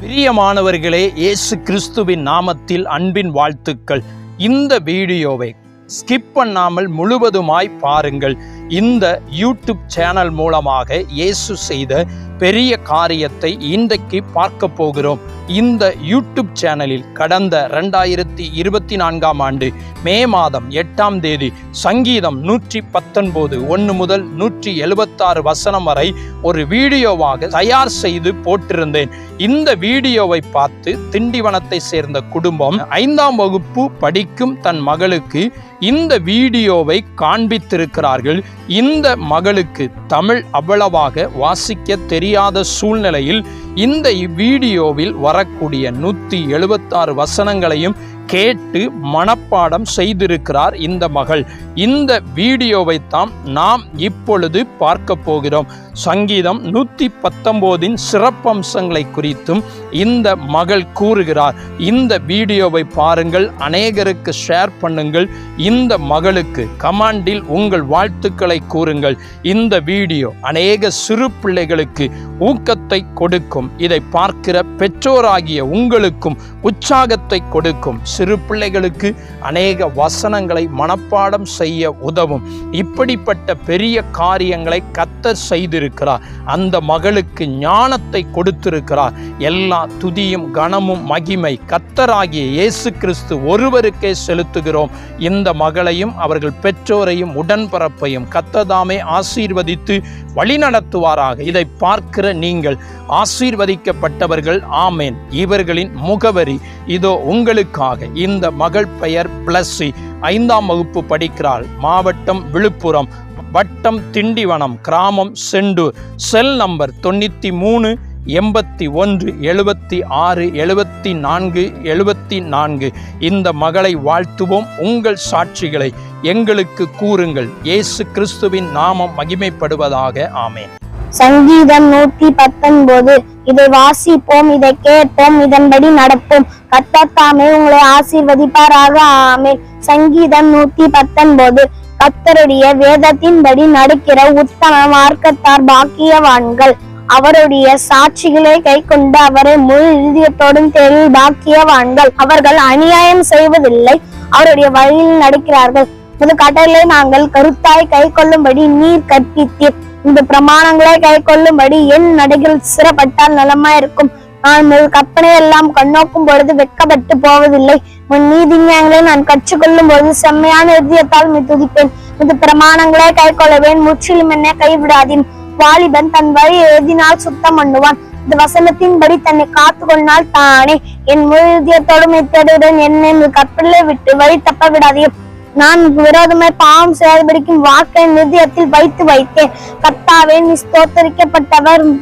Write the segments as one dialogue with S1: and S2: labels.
S1: பிரியமானவர்களே இயேசு கிறிஸ்துவின் நாமத்தில் அன்பின் வாழ்த்துக்கள். இந்த வீடியோவை ஸ்கிப் பண்ணாமல் முழுவதுமாய் பாருங்கள். இந்த யூடியூப் சேனல் மூலமாக இயேசு செய்த பெரிய காரியத்தை இன்றைக்கு பார்க்க போகிறோம். இந்த யூடியூப் சேனலில் கடந்த ரெண்டாயிரத்தி இருபத்தி நான்காம் ஆண்டு மே மாதம் எட்டாம் தேதி சங்கீதம் நூற்றி பத்தொன்பது ஒன்று முதல் நூற்றி எழுபத்தாறு வசனம் வரை ஒரு வீடியோவாக தயார் செய்து போட்டிருந்தேன். இந்த வீடியோவை பார்த்து திண்டிவனத்தை சேர்ந்த குடும்பம் ஐந்தாம் வகுப்பு படிக்கும் தன் மகளுக்கு இந்த வீடியோவை காண்பித்திருக்கிறார்கள். இந்த மகளுக்கு தமிழ் அவ்வளவாக வாசிக்க தெரியும் தெரியாத சூழ்நிலையில் இந்த வீடியோவில் வரக்கூடிய நூற்றி எழுபத்தாறு வசனங்களையும் கேட்டு மனப்பாடம் செய்திருக்கிறார் இந்த மகள். இந்த வீடியோவை தான் நாம் இப்பொழுது பார்க்க போகிறோம். சங்கீதம் நூற்றி பத்தொம்போதின் சிறப்பம்சங்களை குறித்தும் இந்த மகள் கூறுகிறார். இந்த வீடியோவை பாருங்கள் அநேகருக்கு ஷேர் பண்ணுங்கள். இந்த மகளுக்கு கமாண்டில் உங்கள் வாழ்த்துக்களை கூறுங்கள். இந்த வீடியோ அநேக சிறு பிள்ளைகளுக்கு ஊக்கத்தை கொடுக்கும். இதை பார்க்கிற பெற்றோராகிய உங்களுக்கும் உற்சாகத்தை கொடுக்கும். சிறு பிள்ளைகளுக்கு அநேக வசனங்களை மனப்பாடம் செய்ய உதவும். இப்படிப்பட்ட பெரிய காரியங்களை கத்தர் செய்திருக்கிறார். அந்த மகளுக்கு ஞானத்தை கொடுத்திருக்கிறார். எல்லா துதியும் கனமும் மகிமை கத்தராகிய இயேசு கிறிஸ்து ஒருவருக்கே செலுத்துகிறோம். இந்த மகளையும் அவர்கள் பெற்றோரையும் உடன்பரப்பையும் கத்ததாமே ஆசீர்வதித்து வழிநடத்துவாராக. இதை பார்க்கிற நீங்கள் ஆசீர்வதிக்கப்பட்டவர்கள். ஆமேன். இவர்களின் முகவரி இதோ உங்களுக்காக. இந்த மகள் பெயர் பிளஸ்ஸி. ஐந்தாம் வகுப்பு படிக்கிறாள். மாவட்டம் விழுப்புரம். வட்டம் திண்டிவனம். கிராமம் செண்டூர். செல் நம்பர் தொண்ணூற்றி மூணு எண்பத்தி ஒன்று எழுபத்தி ஆறு எழுபத்தி நான்கு எழுபத்தி நான்கு. இந்த மகளை வாழ்த்துவோம். உங்கள் சாட்சிகளை எங்களுக்கு கூறுங்கள். இயேசு கிறிஸ்துவின் நாமம் மகிமைப்படுவதாக. ஆமேன்.
S2: சங்கீதம் நூத்தி பத்தொன்பது. இதை வாசிப்போம் இதை கேட்போம் இதன்படி நடப்போம். கத்தத்தாமே உங்களை ஆசீர்வதிப்பாராக. ஆமென். சங்கீதம் நூத்தி பத்தொன்பது. கத்தருடைய வேதத்தின்படி நடக்கிற உத்தம மார்க்கத்தார் பாக்கியவான்கள். அவருடைய சாட்சிகளை கை கொண்டு அவரை முழு இதயத்தோடும் தேடி பாக்கியவான்கள். அவர்கள் அநியாயம் செய்வதில்லை அவருடைய வழியில் நடக்கிறார்கள். இது கடலை நாங்கள் கருத்தாய் கை கொள்ளும்படி நீர் கற்பித்தீர். இந்த பிரமாணங்களை கை கொள்ளும்படி என் நடைகள் சிறப்பட்டால் நலமா இருக்கும் நான் உமது கற்பனை எல்லாம் கண்ணோக்கும் பொழுது வெட்கப்பட்டு போவதில்லை. உன் நீதி நியாயங்களை நான் கற்றுக்கொள்ளும் பொழுது செம்மையான இதயத்தால் துதிப்பேன் இந்த பிரமாணங்களை கை கொள்ளவேன் முற்றிலும் என்ன கைவிடாதீன் வாலிபன் தன் வழி எழுதினால் சுத்தம் பண்ணுவான். இந்த வசனத்தின்படி தன்னை காத்து கொண்டால் தானே. என் முழு இதயத்தோடும் என்னை இந்த விட்டு வழி தப்ப விடாதே. நான் விரோதமாய் பாவம் செய்யாதபடிக்கும் வாக்கை நிதியத்தில் வைத்து வைத்தேன். கர்த்தாவே நீ ஸ்தோத்தரிக்கப்பட்டவர் உம்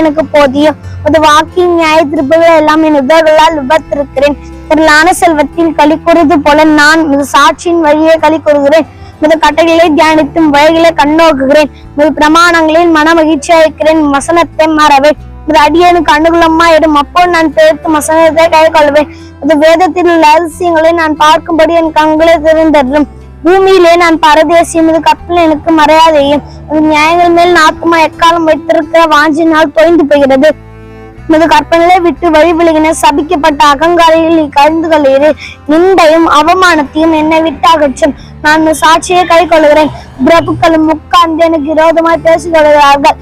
S2: எனக்கு போதியும். அது வாக்கின் நியாய திருப்புகளை எல்லாம் என் உதவிகளால் விபத்திருக்கிறேன் திரளான செல்வத்தில் களி கூறுவது போல நான் சாட்சியின் வழியே களி கூறுகிறேன். உமது கட்டைகளை தியானித்தும் வழிகளை கண்ணோக்குகிறேன். உமது பிரமாணங்களின் மன மகிழ்ச்சியா இருக்கிறேன் வசனத்தை மாறவே. இது அடியனுக்கு அனுகூலமா இடும். அப்போ நான் தேர்த்து வசனத்தை கை கொள்வேன் அது வேதத்தில் உள்ள அதிசயங்களை நான் பார்க்கும்படி என் கண்களை திறந்தரும் பூமியிலே நான் பரதேசியம். இது கப்பல் எனக்கு மறையாதையும். அது நியாயங்கள் மேல் நாத்துமா எக்காலம் வைத்திருக்கிற வாஞ்சினால் தொய்ந்து போகிறது. உமது கற்பனைகளை விட்டு வழி விலகின சபிக்கப்பட்ட அகங்காரியில் நீ கலந்து கொள்கிறே நிந்தையும் அவமானத்தையும் என்னை விட்டு அகற்றும். நான் சாட்சியை கை கொள்கிறேன். பிரபுக்களும் உட்கார்ந்து எனக்கு விரோதமாய் பேசிக் கொள்கிறார்கள்.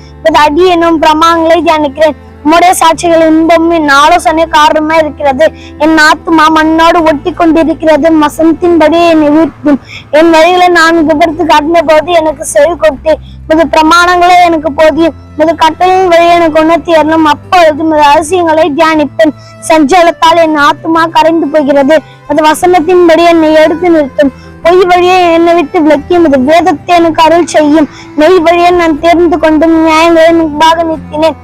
S2: இது என்னும் பிரமாணங்களை தியானிக்கிறேன். உம்முடைய சாட்சிகள் இன்பமும் என் ஆலோசனை காரணமா இருக்கிறது. என் ஆத்துமா மண்ணோடு ஒட்டி கொண்டிருக்கிறது. வசனத்தின்படி என்னை வீழ்த்தும் என் வழிகளை நான் விபத்து காட்டின போது எனக்கு செவி கொடுத்து முது பிரமாணங்களே எனக்கு போதியும். முது கட்டளையின் வழி எனக்கு உணர்த்தி வரணும் அப்பொழுது முது ரகசியங்களை தியானிப்பேன். சஞ்சலத்தால் என் ஆத்துமா கரைந்து போகிறது. அது வசனத்தின்படி என்னை எடுத்து நிறுத்தும். பொய் வழியே என்னை விட்டு விளக்கியும் இது வேதத்தை எனக்கு அருள் செய்யும். மெய் வழியை நான் தேர்ந்து கொண்டும் நியாயங்களை முன்பாக நிறுத்தினேன்.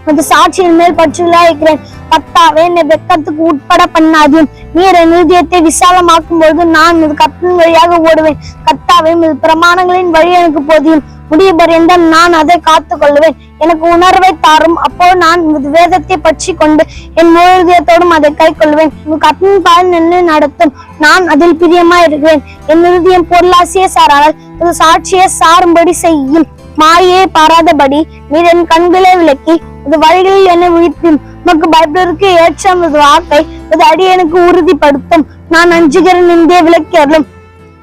S2: உமது சாட்சியின் மேல் பற்றுள்ளா இருக்கிறேன். பத்தாவே என்னை வெக்கத்துக்கு உட்பட பண்ணாதீம் நீர் நிதியத்தை விசாலமாக்கும் பொழுது நான் இது கப்பின் வழியாக ஓடுவேன். கத்தாவே இது பிரமாணங்களின் வழி எனக்கு போதியும் முடிய பரியந்தம் நான் அதை காத்து கொள்ளுவேன் எனக்கு உணர்வை தாரும். அப்போ நான் வேதத்தை பற்றி கொண்டு என் முழு அதை கை கொள்வேன் உன் கப்பின் பால் நின்று நடத்தும். நான் அதில் பிரியமா இருக்கிறேன். என் இறுதியம் பொருளாசிய சாராமல் இது சாட்சியை சாரும்படி செய்யும். மாயை பாராதபடி நீர் என் கண்களை விளக்கி அது வழிகளில் என்னை உயிர்த்தும் உமக்கு பயப்படுவதற்கு ஏற்ற உமது வாக்கை அது அடியனுக்கு உறுதிப்படுத்தும். நான் அஞ்சுகிறேன் இந்திய விளக்கேறலும்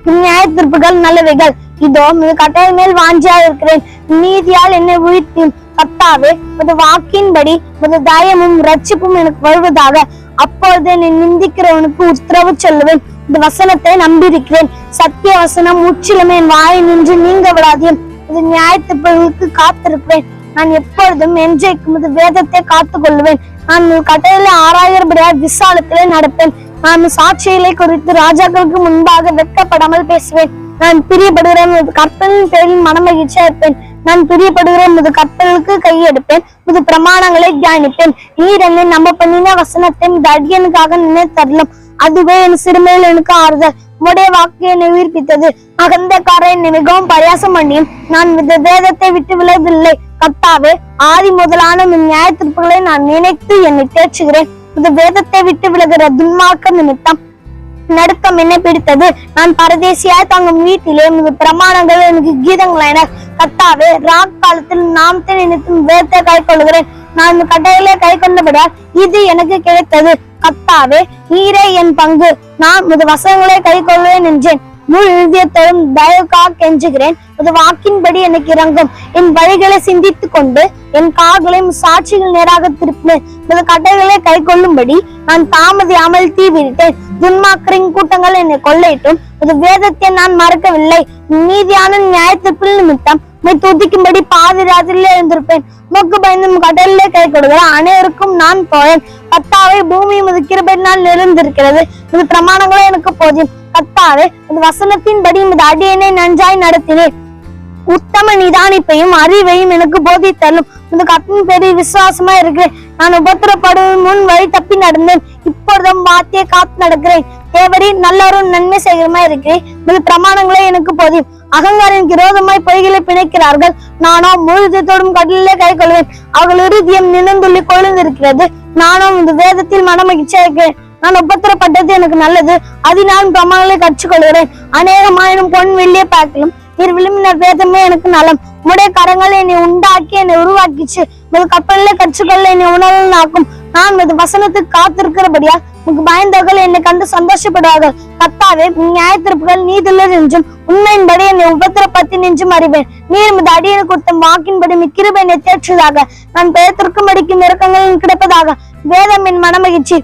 S2: நியாய தீர்ப்புகள் நல்லவைகள். இதோ உமது கட்டளை மேல் வாஞ்சியா இருக்கிறேன். நீதியால் என்னை உயிர்த்தும் கத்தாவே உமது வாக்கின்படி உமது தயமும் ரட்சிப்பும் எனக்கு வருவதாக. அப்பொழுது என்னை நிந்திக்கிறவனுக்கு உத்தரவு சொல்லுவேன். இந்த வசனத்தை நம்பியிருக்கிறேன். சத்திய வசனம் முற்றிலுமே என் வாயை நின்று நீங்க விடாதையும் இது நியாயத்திற்கு காத்திருப்பேன். நான் எப்பொழுதும் என்றைக்கும் இது வேதத்தை காத்து கொள்வேன் நான் உன் கட்டளையில ஆறாயிரப்படியால் விசாலத்திலே நடப்பேன். நான் சாட்சிகளை குறித்து ராஜாக்களுக்கு முன்பாக வெட்கப்படாமல் பேசுவேன். நான் பிரியப்படுகிறேன் உமது கற்பலின் பேரில் மனமகிழ்ச்சியா இருப்பேன் நான் பிரியப்படுகிறேன் உமது கற்பலுக்கு கையெடுப்பேன் உமது பிரமாணங்களை தியானிப்பேன். நீர் என்னை நம்ப பண்ணின வசனத்தை இந்த அடியனுக்காக நினைத்தரலும் அதுவே என் சிறுமையில் எனக்கு ஆறுதல். உம்முடைய வாக்கு என்னை உயிர்ப்பித்தது. காரை என்னை மிகவும் பரியாசம் பண்ணியும். நான் இந்த வேதத்தை விட்டு விலகவில்லை. கத்தாவே ஆதி முதலான உன் நியாய நான் நினைத்து என்னை தேற்றுகிறேன். இந்த வேதத்தை விட்டு விலகுற துன்மார்க்க நிமித்தம் நடுக்கம் என்ன பிடித்தது? நான் பரதேசியாய் தங்கும் வீட்டிலே உமது பிரமாணங்கள் எனக்கு கீதங்களாயின கத்தாவே ராக் காலத்தில் நாம் நினைத்தும் வேதத்தை கை கொள்கிறேன். நான் இந்த கட்டளையிலே கை கொண்டபடியால் இது எனக்கு கிடைத்தது. கத்தாவே நீரே என் பங்கு. நான் உமது வசனங்களை கை கொள்வேன் என்றேன். முழு இதயத்தோடும் தயவுக்காக கெஞ்சுகிறேன். உமது வாக்கின்படி எனக்கு இறங்கும் என் வழிகளை சிந்தித்துக் கொண்டு என் கால்களையும் சாட்சிகள் நேராக திருப்பினேன். உமது கட்டைகளை கை கொள்ளும்படி நான் தாமதியாமல் தீவிரித்தேன் துன்மாக்கரின் கூட்டங்கள் என்னை கொள்ளையிட்டும். இது வேதத்தை நான் மறக்கவில்லை. நீதியான நியாயத்திற்குள் நிமித்தம் உம்மை துதிக்கும்படி பாதி ராத்திரியிலே எழுந்திருப்பேன். உமக்கு பயந்து கடலிலே கை கொடுக்கிற அனைவருக்கும் நான் தோழன் கத்தாவை பூமி உமது கிருபையினால் எழுந்திருக்கிறது இது பிரமாணங்களே எனக்கு போதும். கத்தாவே இது வசனத்தின்படி உமது அடியனை நன்றாய் நடத்தினேன். உத்தம நிதானிப்பையும் அறிவையும் எனக்கு போதி போதித்தரும் இந்த கத்தின் பெரிய விசுவாசமா இருக்கு நான் உபத்திரப்படுவது முன் வழி தப்பி நடந்தேன். இப்பொழுதும் வாத்திய காத்து நடக்கிறேன். தேவரி நல்லவரும் நன்மை செய்கிறமா இருக்கிறேன். இந்த பிரமாணங்களே எனக்கு போதும். அகங்காரின் விரோதமாய் பொய்களை பிணைக்கிறார்கள். நானோ முழுதத்தோடும் கடலிலே கை கொள்வேன். அவர்கள் இறுதியம் நினைந்துள்ளி கொழுந்திருக்கிறது. நானும் இந்த வேதத்தில் மனமகிழ்ச்சியா இருக்கிறேன். நான் உபத்திரப்பட்டது எனக்கு நல்லது. அதனால் பிரமாணங்களை கற்றுக்கொள்கிறேன். அநேகமாயினும் பொன் வெள்ளிய பார்க்கலாம் நீர் விரும்பின வேதமே எனக்கு நலம். உடைய கரங்களை என்னை உண்டாக்கி என்னை உருவாக்கிச்சு. உமது கப்பலிலே கற்றுக்கொள்ள என்னை உணர்வாக்கும் ஆக்கும் உமது வசனத்துக்கு காத்திருக்கிறபடியா உமக்கு பயந்தவர்கள் என்னை கண்டு சந்தோஷப்படுவார்கள். கத்தாவே உம் நியாயத்திருப்புகள் நீதில என்றும் உண்மையின்படி என்னை உபத்திரப்பத்தி நின்றும் அறிவேன். நீர் உமது அடியனு கொடுத்த வாக்கின்படி மிக்கிருப என்னை தேற்றுவதாக நான் பெயர்த்திற்கும் படிக்கும் இறக்கங்கள் கிடைப்பதாக வேதம் என் மனமகிழ்ச்சி.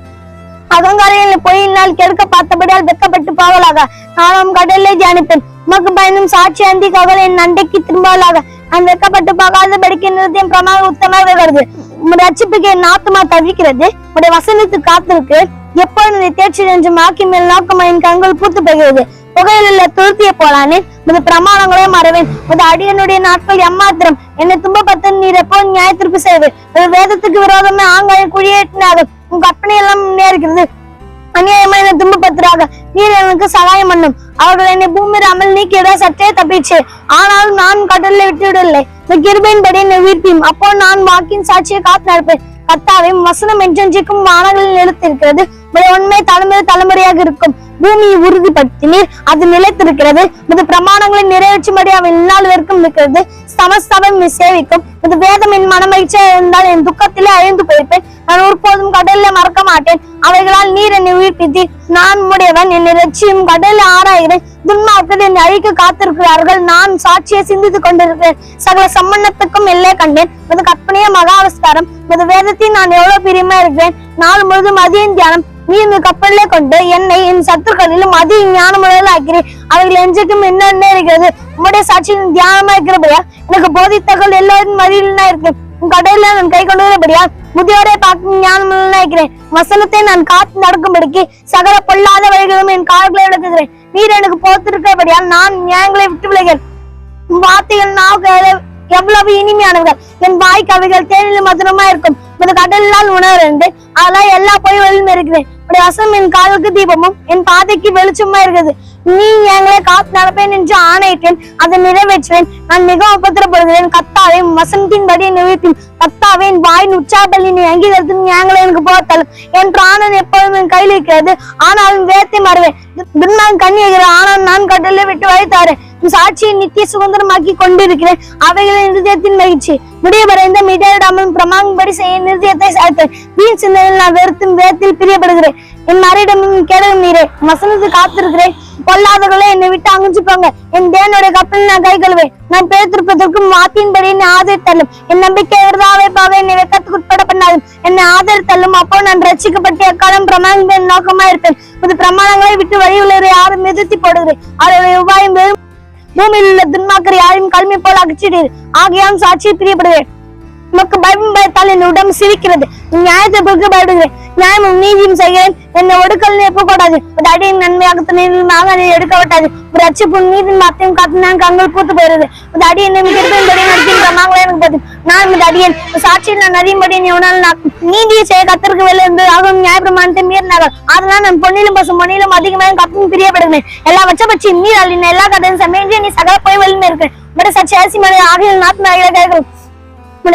S2: அகங்காரியில் பொய்யினால் கெடுக்க பார்த்தபடியால் வெக்கப்பட்டு போவலாக நானும் கடலை தியானிப்பேன். உமக்கு பயனும் சாட்சி அந்தி கவலை என் நண்டைக்கு திரும்பலாக. நான் வெக்கப்பட்டு போகாத படிக்க நிறுத்தியம் பிரமாக உத்தமாக வருது ரட்சிப்புக்கு என் ஆத்மா தவிக்கிறது. உடைய வசனத்து காத்திருக்கு. எப்பொழுது தேர்ச்சி என்று மாக்கி மேல் நோக்கமா என் கண்கள் பூத்து போகிறது. புகையில துருத்திய போலானே உமது பிரமாணங்களே மறவேன். உமது அடியனுடைய நாட்கள் எம்மாத்திரம். என்னை துன்பப்பத்து நீர் எப்போ நியாயத்திற்கு செய்வேன். ஒரு வேதத்துக்கு விரோதமே ஆங்காய குடியேற்றினாலும் உங்க கற்பனை எல்லாம் முன்னேறுகிறது. இருக்கிறார்கள். நீர் எனக்கு சகாயம் பண்ணும். அவர்கள் என்னை பூமியில் அமல் நீக்கிட சற்றே தப்பிச்சு ஆனாலும் நான் கடலில் விட்டு விடவில்லை இந்த கிருபையின்படி என்னை உயிர்ப்பியும். அப்போ நான் வாக்கின் சாட்சியை காத்து நடப்பேன் கத்தாவையும் உம் வசனம் என்றென்றைக்கும் வானங்களில் எழுத்திருக்கிறது உடைய உண்மை தலைமுறை தலைமுறையாக இருக்கும். பூமியை உறுதிப்படுத்தினீர் அது நிலைத்திருக்கிறது. இது பிரமாணங்களை நிறைவேற்றும்படி அவன் இந்நாள் வரைக்கும் இருக்கிறது சமஸ்தவம் சேவிக்கும். இது வேதம் என் மனமகிழ்ச்சியா இருந்தால் என் துக்கத்திலே அழிந்து போயிருப்பேன் நான் ஒருபோதும் கடல்ல மறக்க மாட்டேன். அவைகளால் நீர் என்னை உயிர்ப்பித்தி நான் உடையவன் என்னை ரட்சியும் கடல்ல ஆராய்கிறேன். துன்மார்கள் என்னை அழிக்க காத்திருக்கிறார்கள். நான் சாட்சியை சிந்தித்து கொண்டிருக்கிறேன். சகல சம்மன்னத்துக்கும் எல்லை கண்டேன். இது கற்பனைய மகாவஸ்தாரம் இது வேதத்தில் நான் எவ்வளவு பிரியமா இருக்கிறேன். நாள் முழுதும் மதியம் தியானம். நீ இந்த கப்பல்ல கொண்டு என்னை என் சத்து சத்துருக்களிலும் அதி ஞானமுள்ள ஆக்கிறேன் அவர்கள் என்றைக்கும் என்னென்ன இருக்கிறது? உங்களுடைய சாட்சியில் தியானமா இருக்கிறபடியா? எனக்கு போதித்தகள் எல்லோரும் மதியில இருக்கு. உன் கடையில நான் கை கொண்டு வரபடியா முதியோரை பார்க்கும் ஞானமுள்ள இருக்கிறேன். வசனத்தை நான் காத்து நடக்கும்படிக்கு சகல பொல்லாத வழிகளும் என் கால்களை விளக்குகிறேன். நீர் எனக்கு போத்திருக்கிறபடியா நான் நியாயங்களை விட்டு விளைகிறேன் வார்த்தைகள் நான் எவ்வளவு இனிமையானவர்கள் என் வாய் கவிகள் தேனிலும் மதுரமா இருக்கும். இந்த கடலால் உணர்ந்து அதெல்லாம் எல்லா பொய்களிலும் இருக்கிறேன் உடைய வசம் என் காலுக்கு தீபமும் என் பாதைக்கு வெளிச்சமா இருக்குது நீ எங்களை காத்து நடப்பேன் என்று ஆணையிட்டேன். அதை நிறைவேற்றுவேன். நான் மிகவும் உபத்திரப்படுகிறேன். கத்தாவே வசந்தின் வசனத்தின்படி நிறுத்தி கத்தாவே என் வாயின் நீ அங்கீகரித்து எங்களை எனக்கு போத்தலும் என் பிராணன் எப்போதும் என் கையில் இருக்கிறது. ஆனாலும் வேத்தை மறுவேன். துன்மான் கண்ணி ஆனால் நான் கடலில் விட்டு வைத்தாரேன் சாட்சியை நித்திய சுதந்திரமாக்கி கொண்டிருக்கிறேன். அவைகளின் இருதயத்தின் மகிழ்ச்சி. முடிய வரைந்த மிடையிடாமல் பிரமாங்கப்படி செய்ய நிறுத்தியத்தை சாய்த்தேன் வீண் சிந்தனையில் நான் வெறுத்தும் வேத்தில் பிரியப்படுகிறேன். என் மறையிடமும் கேடகம் நீரே. வசனத்து காத்திருக்கிறேன். கொல்லாதவர்களே என்னை விட்டு அங்கிஞ்சு போங்க. என் தேவனுடைய கப்பல் நான் கை கழுவேன். நான் பேர்த்திருப்பதற்கும் வாத்தியின்படி என்னை ஆதரித்தள்ளும் என் நம்பிக்கை விரதாவே பாவே என்னை வெக்கத்துக்கு உட்பட பண்ணாலும் என்னை ஆதரித்தள்ளும் அப்போ நான் ரட்சிக்கப்பட்டு எக்காலம் பிரமாணம் நோக்கமா இருப்பேன் இது பிரமாணங்களை விட்டு வழி உள்ளவரை யாரும் எதிர்த்தி போடுகிறேன். அவருடைய உபாயம் வெறும் பூமியில் உள்ள துன்மாக்கர் யாரையும் கல்வி போல அகற்றிடுது ஆகையால் சாட்சியை பிரியப்படுவேன். உமக்கு பயம் பயத்தால் என் உடம்பு சிரிக்கிறது. நியாயத்தை பொறுக்க பயப்படுகிறேன் நியாயமும் நீதியும் செய்கிறேன் என்னை ஒடுக்கல் எப்பக்கூடாது ஒரு அடியின் நன்மையாக துணையாக நீ எடுக்கப்பட்டாது ஒரு அச்சுப்பு நீதி மாத்தையும் காத்து நான் கண்கள் பூத்து போயிருது ஒரு அடி என்னை திருப்பின்படி நடத்தின்ற எனக்கு போதும் நான் இந்த அடியன் சாட்சியில் நான் அறியும்படி நீ உணர்ந்து நான் நீதியை செய்ய கத்திற்கு வெளியே இருந்து ஆகும் நியாயப்பிரமாணத்தை மீறினார்கள் அதனால் நான் பொன்னிலும் பசும் பொன்னிலும் அதிகமாக கத்தும் பிரியப்படுகிறேன் எல்லா வச்ச பட்சி நீர் அள்ளின எல்லா கதையும் சமையல் நீ சகல போய் வெளியே இருக்கேன் மற்ற சச்சி அரிசி மலை ஆகிய நாத்து நாயகளை கேட்கிறோம்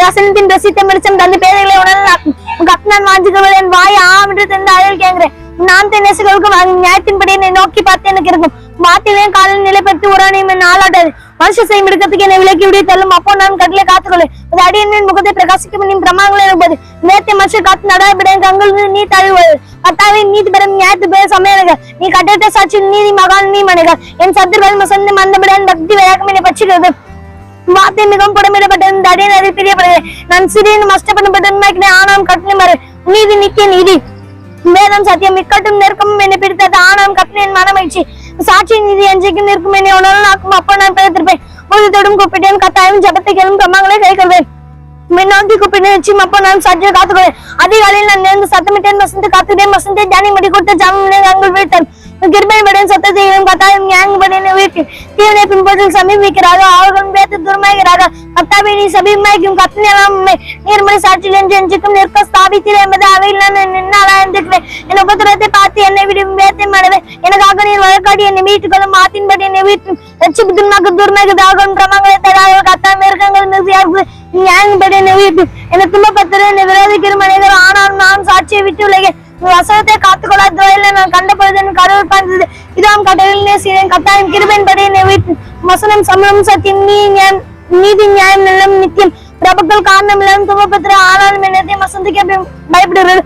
S2: வசனத்தின் ரசித்த மிருச்சம் தந்து பேதைகளை உணர்ந்தாக்கும் உங்க அப்னான் என் வாய் ஆம் என்று தந்து அழல் கேட்கிறேன். நான் தென்னசுகளுக்கு நியாயத்தின்படி என்னை நோக்கி பார்த்து எனக்கு இருக்கும். மாத்திலையும் காலையில் நிலைப்படுத்தி உரணையும் என் ஆளாடாது. மனுஷ செய்யும் எடுக்கிறதுக்கு என்னை விலக்கி விடிய தள்ளும். அப்போ நான் கடலை காத்துக்கொள்ளேன் அது அடியின் முகத்தை பிரகாசிக்கும் நீ பிரமாங்கள் இருப்பது நேரத்தை மனுஷர் காத்து நடாபிட கங்கள் நீ தழுவது கத்தாவை நீதி பெறும் நியாயத்து பெற சமையல்கள் நீ கட்டட்ட சாட்சி நீதி மகான் நீ மனைகள் என் சத்துருகள் மசந்து மந்தபிடன் பக்தி வழக்கம் என்னை பற்றுகிறது வார்த்தை மிகவும் புடமிடப்பட்டது. தடியன் அதை பிரியப்படுகிறேன் நான் சிறியனும் கஷ்டப்படப்பட்டு ஆனாம் கட்டணி மறு நீதி நிக்க நீதி. வேதம் சத்தியம் இக்கட்டும் நெருக்கமும் என்னை பிடித்தது. ஆனாம் கட்டணி மனமயிற்சி சாட்சி நீதி அஞ்சைக்கும் நிற்கும் என்னை உணர்வு நாக்கும் அப்போ நான் பிறத்திருப்பேன் ஒரு தொடும் கூப்பிட்டேன். கத்தாயும் ஜபத்தை கேளும் பிரமாங்களை கை கொள்வேன். நான் அதிகாலையில் நான் நேர்ந்து சத்தமிட்டேன் வசந்து காத்துட்டேன் வசந்தை தியானி மடி கொடுத்த வீழ்த்தன் சத்தத்தையும் கத்தாயும் தீவனை சமீபிக்கிறார்கள் அவர்களும் பேத்து கத்தாவை நீ கத்தனையெல்லாம் சாட்சியில் என்று எஞ்சிக்கும் நிற்க ஸ்தாபித்தீர் என்பது அவையில் நான் நின்னாலா இருந்திருக்கிறேன் என் உபத்திரத்தை பார்த்து என்னை விடும் வேத்தை மடவே எனக்காக நீர் வழக்காடி என்னை வீட்டுகளும் மாத்தின்படி என்னை வீட்டு ரட்சிப்பு துன்மாக்கு தராக கத்தா மிருகங்கள் மிகுதியாக ஞானபடி என்னை வீட்டு என்னை துன்பப்பத்திர என்னை விரோதிக்கிற மனிதர் ஆனால் நான் சாட்சியை விட்டு உலகேன் வசனத்தை காத்துக்கொள்ளாத துறையில நான் கண்ட பொழுது எனக்கு கடவுள் பார்த்தது இதாம் கடவுள் நேசிக்கிறேன் கட்டாயம் கிருபையின்படி என்னை வசனம் சமயம் சத்தியம் நீ ஞான் நீதி நியாயம் நிலம் நித்தியம் பிரபுக்கள் காரணம் இல்லாமல் துன்பப்பத்திர ஆனாலும் என்னத்தையும் வசந்திக்க பயப்படுகிறது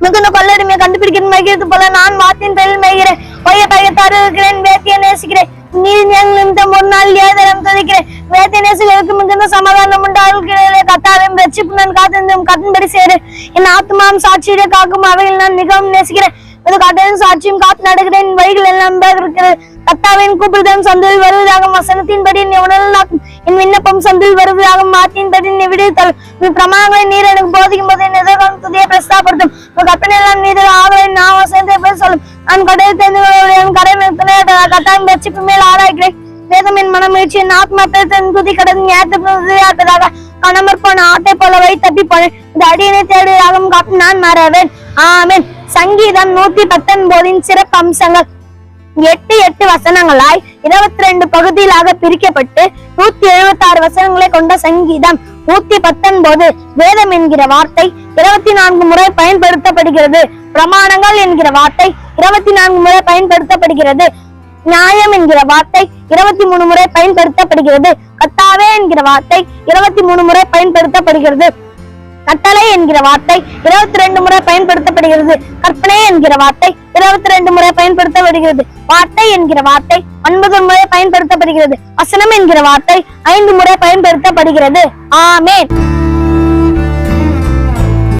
S2: மிகுந்த கொள்ளடிமையை கண்டுபிடிக்கிற மகிழ்ந்து போல நான் வாத்தின் பெயரில் மேய்கிறேன் பொய்ய பைய தருகிறேன் வேத்தியை நேசிக்கிறேன் நீதி நியாயம் நிமித்தம் ஒரு நாள் ஏதரம் துதிக்கிறேன் வேத்திய நேசிகளுக்கு மிகுந்த சமாதானம் வாழ்க்கையிலே கத்தாவையும் ரட்சிப்பு நான் காத்திருந்தும் கத்தின்படி சேரு. என் ஆத்மாவும் சாட்சியிலே காக்கும் அவையில் நான் மிகவும் நேசிக்கிறேன். இது காட்டையும் சாட்சியும் காத்து நடக்கிறேன். வழிகள் எல்லாம் இருக்கிறது. கத்தாவின் கூப்பிடுதலும் சந்தில் வருவதாக வசனத்தின்படி நீ உணர்ந்தாக்கும் என் விண்ணப்பம் சந்தில் வருவதாக மாற்றின்படி நீ விடுத்தல் நீ பிரமாணங்களை நீர் எனக்கு போதிக்கும் போது என் எதிர்காலம் துதியை பிரஸ்தாப்படுத்தும். உன் கற்பனையெல்லாம் நீர் ஆகவே நான் வசனத்தை பேச சொல்லும். நான் கடை தெரிந்து என் கடை கட்டாயம் ரட்சிப்பு மேல் ஆராய்கிறேன் வேதம் என் மனமுயற்சி என் ஆத்மா பேசன் துதி கடந்து ஞாயிற்றுப்பதாக கணமர் போன ஆட்டை போல வை தப்பி போனேன் இந்த அடியினை தேடுவதாகவும் காத்து நான் மாறவேன். ஆமேன். சங்கீதம் நூத்தி பத்தொன்பதின் சிறப்பு அம்சங்கள். எட்டு எட்டு வசனங்களாய் இருபத்தி ரெண்டு பகுதியிலாக பிரிக்கப்பட்டு நூத்தி எழுபத்தி ஆறு வசனங்களை கொண்ட சங்கீதம் நூத்தி பத்தொன்பது. வேதம் என்கிற வார்த்தை இருபத்தி நான்கு முறை பயன்படுத்தப்படுகிறது. பிரமாணங்கள் என்கிற வார்த்தை இருபத்தி நான்கு முறை பயன்படுத்தப்படுகிறது. நியாயம் என்கிற வார்த்தை இருபத்தி மூணு முறை பயன்படுத்தப்படுகிறது. கத்தாவே என்கிற வார்த்தை இருபத்தி மூணு முறை பயன்படுத்தப்படுகிறது. கட்டளை என்கிற வார்த்தை இருபத்தி ரெண்டு முறை பயன்படுத்தப்படுகிறது. கற்பனை என்கிற வார்த்தை இருபத்தி ரெண்டு முறை பயன்படுத்தப்படுகிறது. வார்த்தை என்கிற வார்த்தை ஒன்பது முறை பயன்படுத்தப்படுகிறது. வசனம் என்கிற வார்த்தை ஐந்து முறை பயன்படுத்தப்படுகிறது. ஆமேன்.